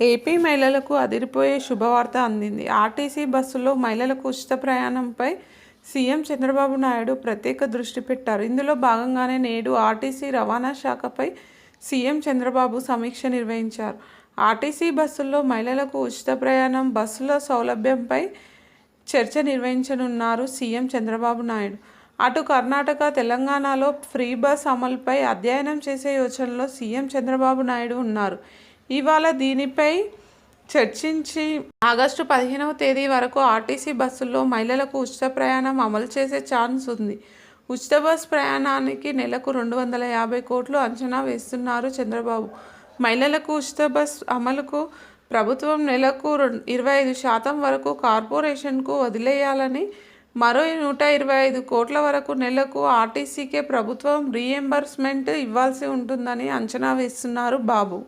AP మహిళలకు అదిరిపోయే శుభవార్త అందింది. ఆర్టీసీ బస్సులో మహిళలకు ఉచిత ప్రయాణంపై సీఎం చంద్రబాబు నాయుడు ప్రత్యేక దృష్టి పెట్టారు. ఇందులో భాగంగానే నేడు ఆర్టీసీ రవాణా శాఖపై సీఎం చంద్రబాబు సమీక్ష నిర్వహించారు. ఆర్టీసీ బస్సుల్లో మహిళలకు ఉచిత ప్రయాణం బస్సుల సౌలభ్యంపై చర్చ నిర్వహించనున్నారు సీఎం చంద్రబాబు నాయుడు. అటు కర్ణాటక తెలంగాణలో ఫ్రీ బస్ అమలుపై అధ్యయనం చేసే యోచనలో సీఎం చంద్రబాబు నాయుడు ఉన్నారు. ఇవాళ దీనిపై చర్చించి ఆగస్టు పదిహేనవ తేదీ వరకు ఆర్టీసీ బస్సుల్లో మహిళలకు ఉచిత ప్రయాణం అమలు చేసే ఛాన్స్ ఉంది. ఉచిత బస్ ప్రయాణానికి నెలకు రెండు వందల యాభై కోట్లు అంచనా వేస్తున్నారు చంద్రబాబు. మహిళలకు ఉచిత బస్ అమలుకు ప్రభుత్వం నెలకు రెండు ఇరవై ఐదు శాతం వరకు కార్పొరేషన్కు వదిలేయాలని మరో నూట ఇరవై ఐదు కోట్ల వరకు నెలకు ఆర్టీసీకే ప్రభుత్వం రీఎంబర్స్మెంట్ ఇవ్వాల్సి ఉంటుందని అంచనా వేస్తున్నారు బాబు.